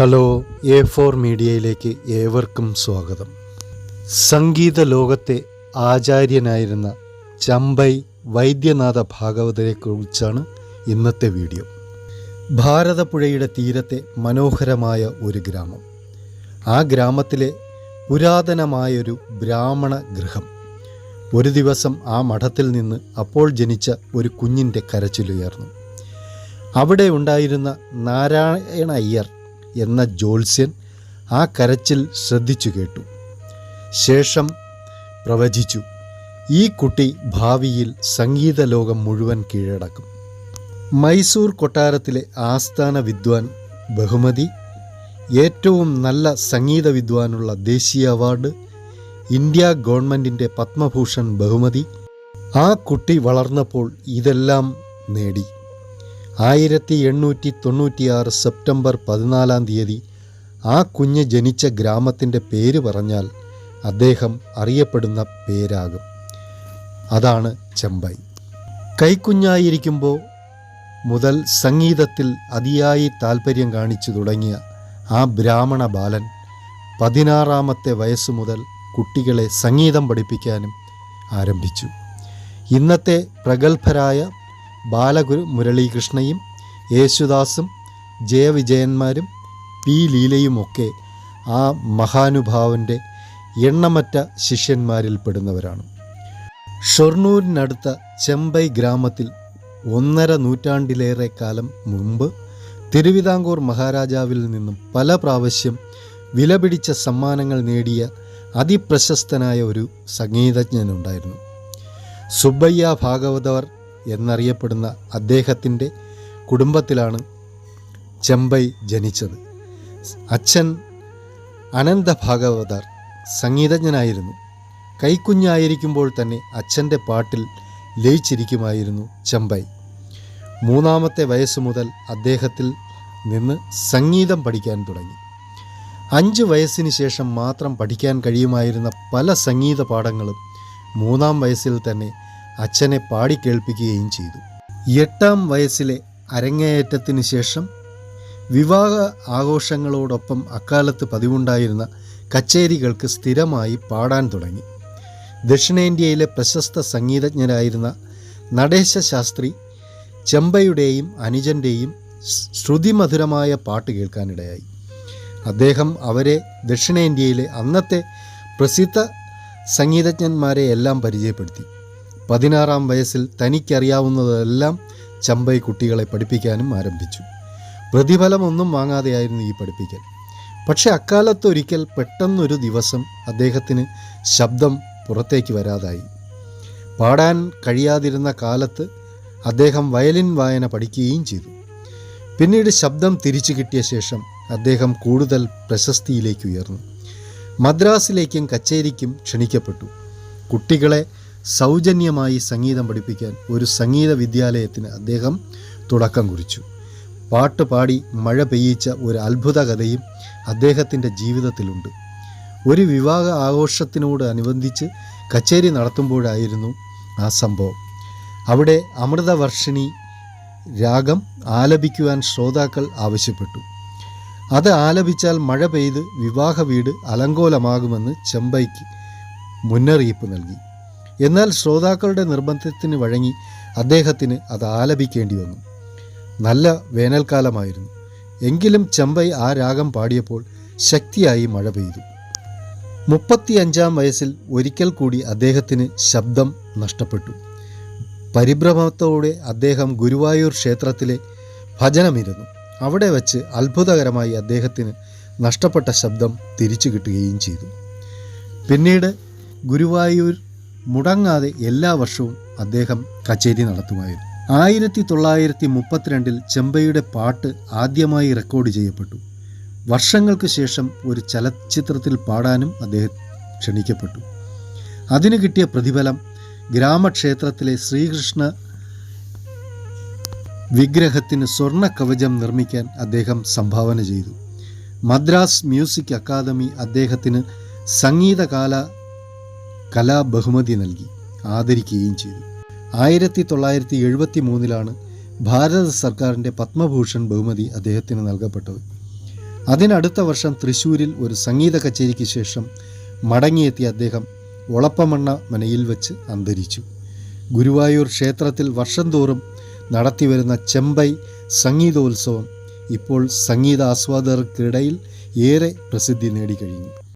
Hello A four മീഡിയയിലേക്ക് ഏവർക്കും സ്വാഗതം. സംഗീത ലോകത്തെ ആചാര്യനായിരുന്ന ചമ്പൈ വൈദ്യനാഥ ഭാഗവതരെക്കുറിച്ചാണ് ഇന്നത്തെ വീഡിയോ. ഭാരതപ്പുഴയുടെ തീരത്തെ മനോഹരമായ ഒരു ഗ്രാമം. ആ ഗ്രാമത്തിലെ പുരാതനമായൊരു ബ്രാഹ്മണ ഗൃഹം. ഒരു ദിവസം ആ മഠത്തിൽ നിന്ന് അപ്പോൾ ജനിച്ച ഒരു കുഞ്ഞിന്റെ കരച്ചിലുയർന്നു. അവിടെ ഉണ്ടായിരുന്ന നാരായണ അയ്യർ എന്ന ജ്യോത്സ്യൻ ആ കരച്ചിൽ ശ്രദ്ധിച്ചു കേട്ടു. ശേഷം പ്രവചിച്ചു ഈ കുട്ടി ഭാവിയിൽ സംഗീത ലോകം മുഴുവൻ കീഴടക്കും. മൈസൂർ കൊട്ടാരത്തിലെ ആസ്ഥാന വിദ്വാൻ ബഹുമതി ഏറ്റവും നല്ല സംഗീത വിദ്വാനുള്ള ദേശീയ അവാർഡ് ഇന്ത്യ ഗവൺമെന്റിന്റെ പത്മഭൂഷൺ ബഹുമതി. ആ കുട്ടി വളർന്നപ്പോൾ ഇതെല്ലാം നേടി. ആയിരത്തി എണ്ണൂറ്റി തൊണ്ണൂറ്റിയാറ് സെപ്റ്റംബർ പതിനാലാം തീയതി ആ കുഞ്ഞ് ജനിച്ച ഗ്രാമത്തിന്റെ പേര് പറഞ്ഞാൽ അദ്ദേഹം അറിയപ്പെടുന്ന പേരാകും. അതാണ് ചെമ്പൈ. കൈക്കുഞ്ഞായിരിക്കുമ്പോൾ മുതൽ സംഗീതത്തിൽ അതിയായി താൽപ്പര്യം കാണിച്ചു തുടങ്ങിയ ആ ബ്രാഹ്മണ ബാലൻ പതിനാറാമത്തെ വയസ്സു മുതൽ കുട്ടികളെ സംഗീതം പഠിപ്പിക്കാനും ആരംഭിച്ചു. ഇന്നത്തെ പ്രഗത്ഭരായ ബാലഗുരു മുരളീകൃഷ്ണയും യേശുദാസും ജയവിജയന്മാരും പി ലീലയുമൊക്കെ ആ മഹാനുഭാവന്റെ എണ്ണമറ്റ ശിഷ്യന്മാരിൽ പെടുന്നവരാണ് ഷൊർണൂരിനടുത്ത ചെമ്പൈ ഗ്രാമത്തിൽ ഒന്നര നൂറ്റാണ്ടിലേറെ കാലം മുമ്പ് തിരുവിതാംകൂർ മഹാരാജാവിൽ നിന്നും പല പ്രാവശ്യം വിലപിടിച്ച സമ്മാനങ്ങൾ നേടിയ അതിപ്രശസ്തനായ ഒരു സംഗീതജ്ഞനുണ്ടായിരുന്നു. സുബ്ബയ്യ ഭാഗവതവർ എന്നറിയപ്പെടുന്ന അദ്ദേഹത്തിന്റെ കുടുംബത്തിലാണ് ചെമ്പൈ ജനിച്ചത്. അച്ഛൻ അനന്ത ഭാഗവതർ സംഗീതജ്ഞനായിരുന്നു. കൈക്കുഞ്ഞായിരിക്കുമ്പോൾ തന്നെ അച്ഛന്റെ പാട്ടിൽ ലയിച്ചിരിക്കുമായിരുന്നു ചെമ്പൈ. മൂന്നാമത്തെ വയസ്സു മുതൽ അദ്ദേഹത്തിൽ നിന്ന് സംഗീതം പഠിക്കാൻ തുടങ്ങി. അഞ്ച് വയസ്സിന് ശേഷം മാത്രം പഠിക്കാൻ കഴിയുമായിരുന്ന പല സംഗീത പാഠങ്ങളും മൂന്നാം വയസ്സിൽ തന്നെ അച്ഛനെ പാടിക്കേൾപ്പിക്കുകയും ചെയ്തു. എട്ടാം വയസ്സിലെ അരങ്ങേയറ്റത്തിന് ശേഷം വിവാഹ ആഘോഷങ്ങളോടൊപ്പം അക്കാലത്ത് പതിവുണ്ടായിരുന്ന കച്ചേരികൾക്ക് സ്ഥിരമായി പാടാൻ തുടങ്ങി. ദക്ഷിണേന്ത്യയിലെ പ്രശസ്ത സംഗീതജ്ഞരായിരുന്ന നടേശ ശാസ്ത്രി ചെമ്പയുടെയും അനുജന്റെയും ശ്രുതിമധുരമായ പാട്ട് കേൾക്കാനിടയായി. അദ്ദേഹം അവരെ ദക്ഷിണേന്ത്യയിലെ അന്നത്തെ പ്രസിദ്ധ സംഗീതജ്ഞന്മാരെ എല്ലാം പരിചയപ്പെടുത്തി. പതിനാറാം വയസ്സിൽ തനിക്കറിയാവുന്നതെല്ലാം ചമ്പൈ കുട്ടികളെ പഠിപ്പിക്കാനും ആരംഭിച്ചു. പ്രതിഫലമൊന്നും വാങ്ങാതെയായിരുന്നു ഈ പഠിപ്പിക്കൽ. പക്ഷെ അക്കാലത്തൊരിക്കൽ പെട്ടെന്നൊരു ദിവസം അദ്ദേഹത്തിന് ശബ്ദം പുറത്തേക്ക് വരാതായി. പാടാൻ കഴിയാതിരുന്ന കാലത്ത് അദ്ദേഹം വയലിൻ വായന പഠിക്കുകയും ചെയ്തു. പിന്നീട് ശബ്ദം തിരിച്ചു കിട്ടിയ ശേഷം അദ്ദേഹം കൂടുതൽ പ്രശസ്തിയിലേക്ക് ഉയർന്നു. മദ്രാസിലേക്കും കച്ചേരിക്കും ക്ഷണിക്കപ്പെട്ടു. കുട്ടികളെ സൗജന്യമായി സംഗീതം പഠിപ്പിക്കാൻ ഒരു സംഗീത വിദ്യാലയത്തിന് അദ്ദേഹം തുടക്കം കുറിച്ചു. പാട്ട് പാടി മഴ പെയ്യിച്ച ഒരു അത്ഭുത കഥയും അദ്ദേഹത്തിന്റെ ജീവിതത്തിലുണ്ട്. ഒരു വിവാഹ ആഘോഷത്തിനോട് അനുബന്ധിച്ച് കച്ചേരി നടത്തുമ്പോഴായിരുന്നു ആ സംഭവം. അവിടെ അമൃതവർഷിണി രാഗം ആലപിക്കുവാൻ ശ്രോതാക്കൾ ആവശ്യപ്പെട്ടു. അത് ആലപിച്ചാൽ മഴ പെയ്ത് വിവാഹ വീട് അലങ്കോലമാകുമെന്ന് ചെമ്പൈക്ക് മുന്നറിയിപ്പ് നൽകി. എന്നാൽ ശ്രോതാക്കളുടെ നിർബന്ധത്തിന് വഴങ്ങി അദ്ദേഹത്തിന് അത് ആലപിക്കേണ്ടി വന്നു. നല്ല വേനൽക്കാലമായിരുന്നു. എങ്കിലും ചമ്പൈ ആ രാഗം പാടിയപ്പോൾ ശക്തിയായി മഴ പെയ്തു. മുപ്പത്തിയഞ്ചാം വയസ്സിൽ ഒരിക്കൽ കൂടി അദ്ദേഹത്തിന് ശബ്ദം നഷ്ടപ്പെട്ടു. പരിഭ്രമത്തോടെ അദ്ദേഹം ഗുരുവായൂർ ക്ഷേത്രത്തിലെ ഭജനമിരുന്നു. അവിടെ വച്ച് അത്ഭുതകരമായി അദ്ദേഹത്തിന് നഷ്ടപ്പെട്ട ശബ്ദം തിരിച്ചു കിട്ടുകയും ചെയ്തു. പിന്നീട് ഗുരുവായൂർ മുടങ്ങാതെ എല്ലാ വർഷവും അദ്ദേഹം കച്ചേരി നടത്തുമായിരുന്നു. ആയിരത്തി തൊള്ളായിരത്തി മുപ്പത്തിരണ്ടിൽ ചെമ്പയുടെ പാട്ട് ആദ്യമായി റെക്കോർഡ് ചെയ്യപ്പെട്ടു. വർഷങ്ങൾക്ക് ശേഷം ഒരു ചലച്ചിത്രത്തിൽ പാടാനും അദ്ദേഹം ക്ഷണിക്കപ്പെട്ടു. അതിന് കിട്ടിയ പ്രതിഫലം ഗ്രാമക്ഷേത്രത്തിലെ ശ്രീകൃഷ്ണ വിഗ്രഹത്തിന് സ്വർണ കവചം നിർമ്മിക്കാൻ അദ്ദേഹം സംഭാവന ചെയ്തു. മദ്രാസ് മ്യൂസിക് അക്കാദമി അദ്ദേഹത്തിന് സംഗീതകാല കലാ ബഹുമതി നൽകി ആദരിക്കുകയും ചെയ്തു. ആയിരത്തി തൊള്ളായിരത്തി എഴുപത്തി മൂന്നിലാണ് ഭാരത സർക്കാരിന്റെ പത്മഭൂഷൺ ബഹുമതി അദ്ദേഹത്തിന് നൽകപ്പെട്ടത്. അതിനടുത്ത വർഷം തൃശ്ശൂരിൽ ഒരു സംഗീത കച്ചേരിക്ക് ശേഷം മടങ്ങിയെത്തിയ അദ്ദേഹം ഒളപ്പമണ്ണ മനയിൽ വച്ച് അന്തരിച്ചു. ഗുരുവായൂർ ക്ഷേത്രത്തിൽ വർഷം തോറും നടത്തിവരുന്ന ചെമ്പൈ സംഗീതോത്സവം ഇപ്പോൾ സംഗീത ആസ്വാദകർക്കിടയിൽ ഏറെ പ്രസിദ്ധി നേടിക്കഴിഞ്ഞു.